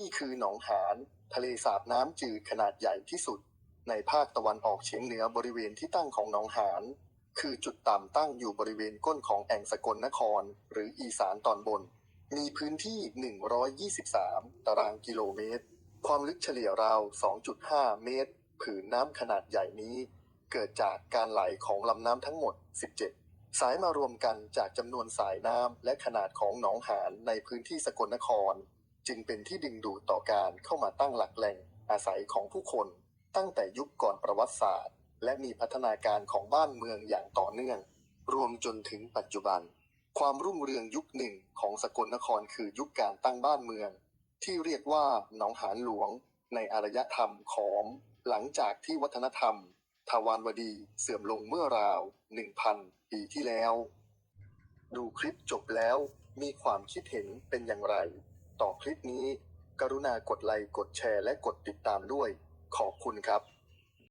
นี่คือหนองหานทะเลสาบน้ำจืดขนาดใหญ่ที่สุด ในภาคตะวันออกเฉียงเหนือบริเวณที่ตั้งของหนองหานคือจุดต่ำตั้งอยู่บริเวณก้นของแอ่งสกลนคร หรืออีสานตอนบน มีพื้นที่ 123 ตารางกิโลเมตร ความลึกเฉลี่ยราว 2.5 เมตร ผืนน้ำขนาดใหญ่นี้ เกิดจากการไหลของลำน้ำทั้งหมด 17 สายมารวมกันจากจำนวนสายน้ำและขนาดของหนองหานในพื้นที่สกลนคร จึงเป็นที่ดึงดูดต่อการเข้ามาตั้งหลักแหล่งอาศัยของผู้คน ตั้งแต่ยุคก่อนประวัติศาสตร์ และมีพัฒนาการของบ้านเมืองอย่างต่อเนื่อง รวมจนถึงปัจจุบัน ความรุ่งเรืองยุคหนึ่งของสกลนครคือยุคการตั้งบ้านเมือง ที่เรียกว่าหนองหานหลวง ในอารยธรรมขอม หลังจากที่วัฒนธรรมทวารวดีเสื่อมลงเมื่อราว 1,000 ปีที่แล้ว ดูคลิปจบแล้วมีความคิดเห็นเป็นอย่างไร ต่อคลิปนี้ กรุณากดไลค์กดแชร์และกดติดตามด้วย ขอบคุณครับ